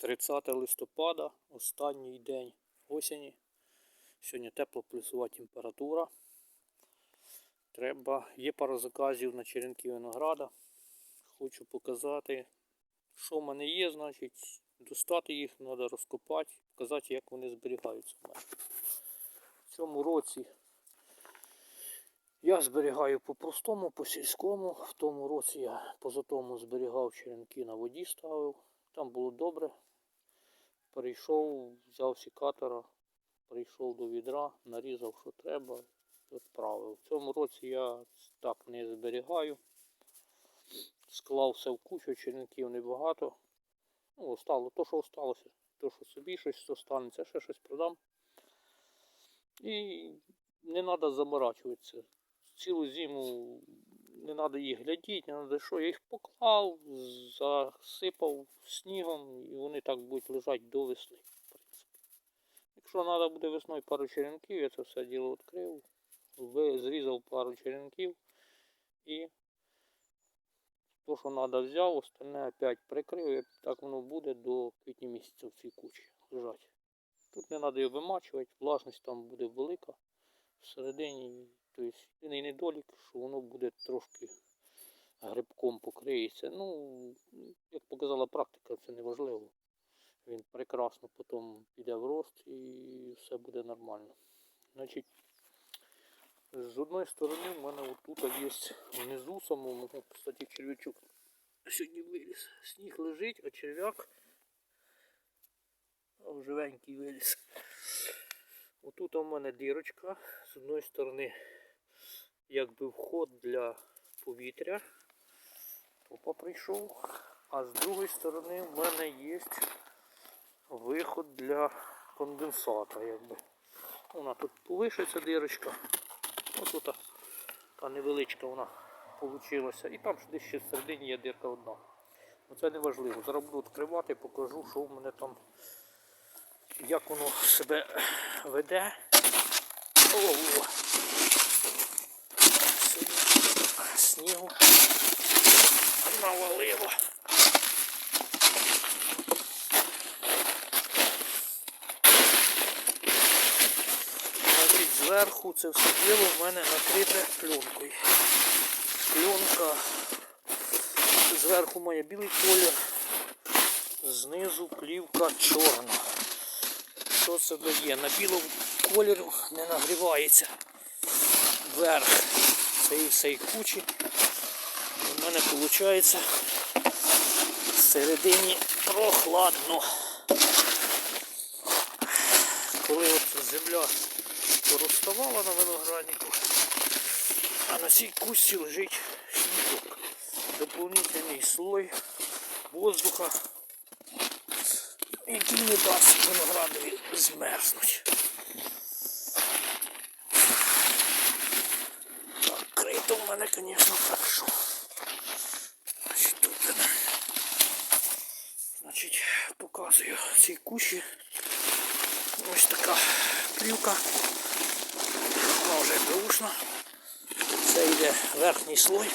30 листопада, останній день осені. Сьогодні тепла плюсова температура. Треба, є пара заказів на черенки винограда. Хочу показати, що в мене є, значить, достати їх, треба розкопати, показати, як вони зберігаються в мене. В цьому році я зберігаю по-простому, по-сільському. В тому році я позатому зберігав черенки на воді ставив. Там було добре. Перейшов, взяв сікатора, прийшов до відра, нарізав, що треба, відправив. В цьому році я так не зберігаю. Склав все в кучу, черенків небагато. Ну, остало то, що осталося. То, що собі щось останеться, ще щось продам. І не треба заморачуватися. Цілу зиму не треба їх глядіти, не треба що. Я їх поклав, засипав снігом і вони так будуть лежати до весни. В принципі. Якщо треба буде весною пару черенків, я це все діло відкрив, зрізав пару черенків і то, що треба взяв, остальне опять прикрив, і так воно буде до квітня місяця в цій кучі лежать. Тут не треба його вимачувати, влажність там буде велика. Всередині, тобто єдиний недолік, що воно буде трошки грибком покриється. Ну, як показала практика, це не важливо. Він прекрасно потім піде в рост і все буде нормально. Значить, з одної сторони в мене отут є внизу самому, кстати, черв'ячок сьогодні виліз. Сніг лежить, а черв'як живенький виліз. Отут у мене дірочка. З одної сторони якби вход для повітря. Опа прийшов. А з другої сторони в мене є виход для конденсата. Якби. Вона тут повише ця дірочка. Ось тут та невеличка вона получилася. І там десь ще всередині є дірка одна. Ну це не важливо. Зараз буду відкривати, покажу, що в мене там, як воно себе веде. О, снігу навалило. Зверху це все діло в мене накрите пленкою. Пленка зверху має білий колір, знизу плівка чорна. Що це дає? На білому кольору не нагрівається верх цієї всієї кучі. У мене виходить всередині прохладно. Коли от земля порозставала на винограднику, а на цій кущі лежить сніжок. Дополнительний слой воздуха, який не дасть виноградові змерзнуть. Так, крито в мене, звісно, хорошо. Значить, тут. Значить, показую ці кущі. Ось така плівка. Вона вже беушна. Це йде верхній слой.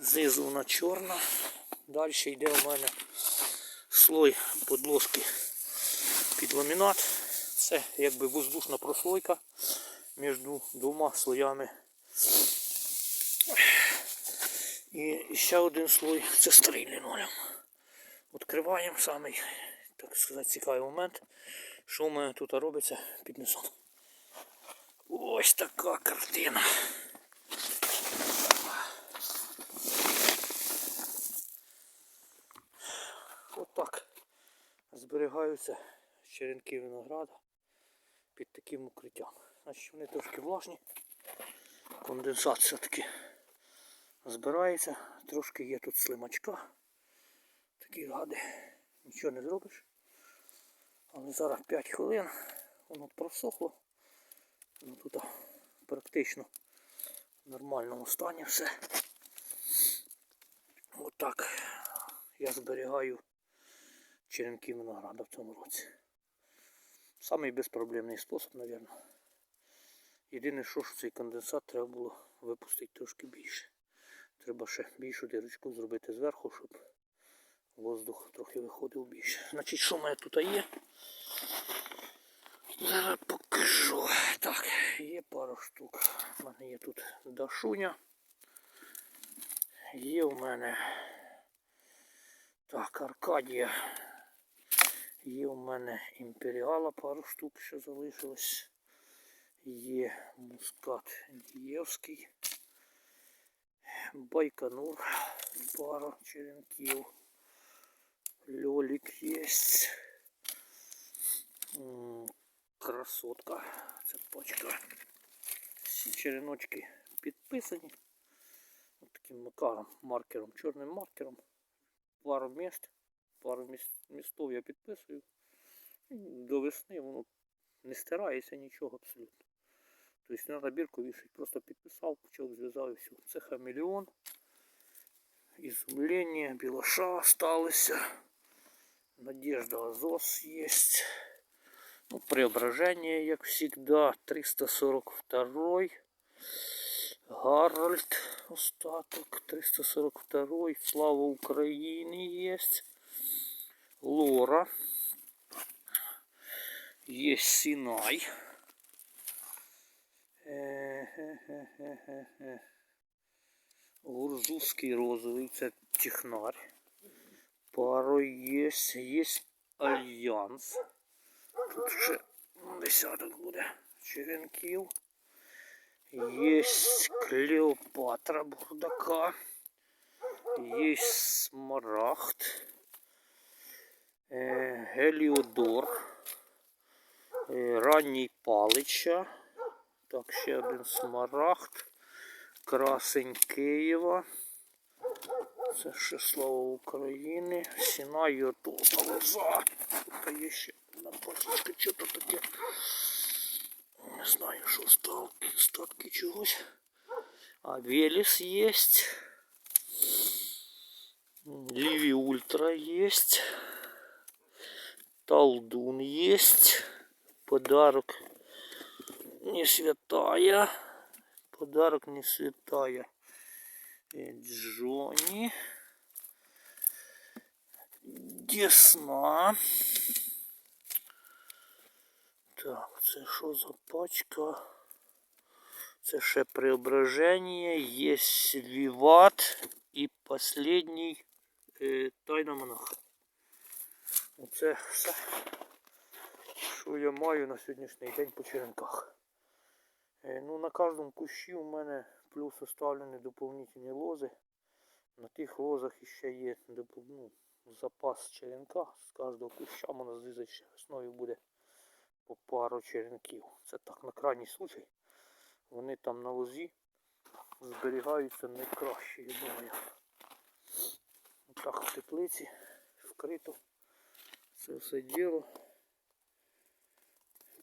Знизу вона чорна. Далі йде у мене слой подложки під ламінат. Це якби воздушна прослойка між двома слоями. І ще один слой це старий лінолеум. Відкриваємо самий, так сказати, цікавий момент. Що у мене тут робиться під низом. Ось така картина. Отак зберігаються черенки винограда під таким укриттям. Значить вони трошки влажні. Конденсат все-таки збирається. Трошки є тут слимачка. Такі гади. Нічого не зробиш. Але зараз 5 хвилин воно просохло. Ну, тут практично в нормальному стані все. Отак я зберігаю черенки винограда в цьому році. Самий безпроблемний спосіб, мабуть. Єдине, що ж цей конденсат треба було випустити трошки більше. Треба ще більшу дирочку зробити зверху, щоб воздух трохи виходив більше. Значить, що в мене тут є? Зараз покажу. Так, є пару штук. У мене є тут дашуня. Є у мене так, Аркадія. Є у мене імперіала пару штук, що залишилось. Є мускат Дієвський. Байконур, пара черенків. Льолік є. Красотка. Це пачка. Всі череночки підписані. От таким макаром, маркером, чорним маркером. Пару міст. Пару містов я підписую. До весни воно не стирається нічого абсолютно. Тобто треба бірку вішати, просто підписав, почав зв'язав і все. Це хамелеон. Изумление, белоша осталися. Надежда Азос есть. Ну, преображение, як всегда, 342. Гарольд остаток, 342. Слава Украине есть. Лора. Есть Синай. Е-хе-хе-хе-хе. Розовый, це технарь. Пару есть. Есть Альянс. Тут ще десяток буде черенків. Есть Клеопатра Бурдака. Есть Смарагд. Е, Геліодор. Е, Ранній Палича. Так, ще один смарагд. Красень Києва. Це ще слава України. Сіна Йотова лоза. Тут є ще одна пачечка, що то таке. Не знаю, що статки, статки чогось. А Велес есть. Ливи Ультра есть. Талдун есть. Подарок не святая. Подарок не святая. Э, Джонни. Десна. Так, це що за пачка? Це ще преображення. Є Віват і последній е, Тайна Монах. Оце все, що я маю на сьогоднішній день по черенках. Е, Ну, на кожному кущі у мене плюс оставлені доповнительні лози. На тих лозах іще є ну, запас черенка. З кожного куща можна зрізати ще весною буде по пару черенків. Це так на крайній случай. Вони там на лозі зберігаються найкраще, я думаю. Так, в теплиці вкрито це все діло.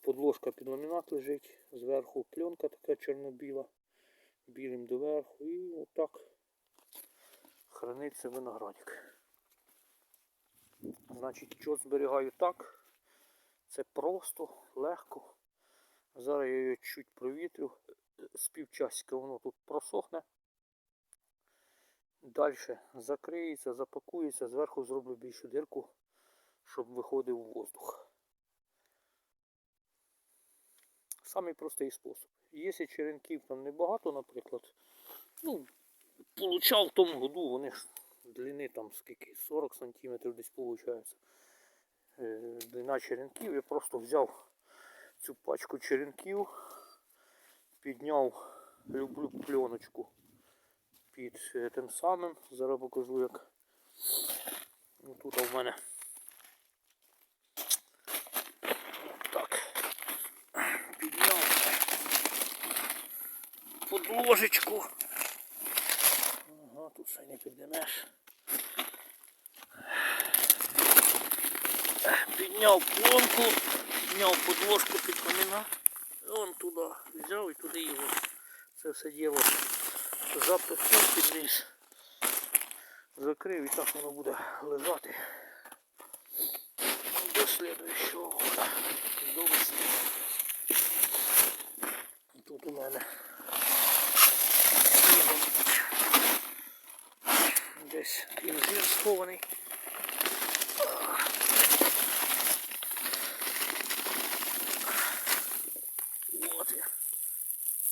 Подложка під ламінат лежить, зверху пленка така чорно-біла, білим доверху і отак храниться виноградик. Значить, що зберігаю так, це просто, легко. Зараз я його чуть провітрю, з півчасика воно тут просохне. Далі закриється, запакується, зверху зроблю більшу дирку, щоб виходив воздух. Самий простий спосіб. Якщо черенків там небагато, наприклад, ну, получав в тому году, вони ж длини там скільки, 40 см десь виходить. Длина черенків, я просто взяв цю пачку черенків, підняв люблю пленочку під е, тим самим. Зараз покажу як. Тут у мене так. Підняв подложечку. Ага, тут ще не піднімеш. Підняв плонку, підняв подложку під каміна. Вон туди взяв і туди його. Це все діло запихнув під. Закрив і так воно буде лежати до слідуючого тут у мене? Снігом. Десь інжир схований. От він.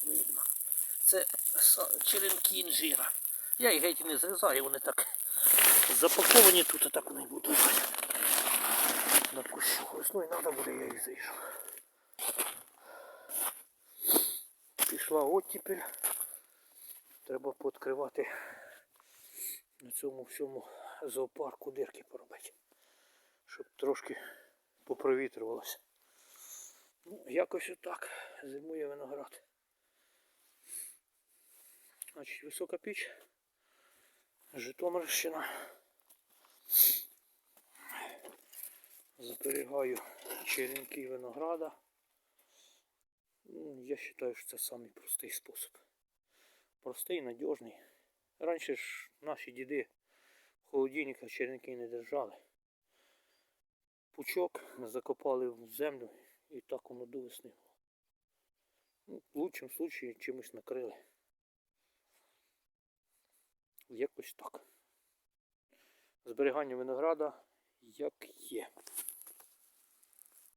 Видно. Це черенки інжира. Я їх геть не зрізаю, вони так запаковані тут, а так вони будуть на кущу. Весною треба буде, я їх зріжу. Пішла оттепель. Треба пооткривати на цьому всьому зоопарку дирки поробити. Щоб трошки попровітрювалося. Ну, якось отак. Зимує виноград. Значить, висока піч. Житомирщина. Зберігаю черенки винограда. Ну, Я вважаю, що це самий спосіб. Простий, надіжний. Раніше ж наші діди в холодильниках черенки не держали. Пучок закопали в землю і так воно до весни. Ну, в лучшому случаї чимось накрили. Якось так. Зберігання винограда як є.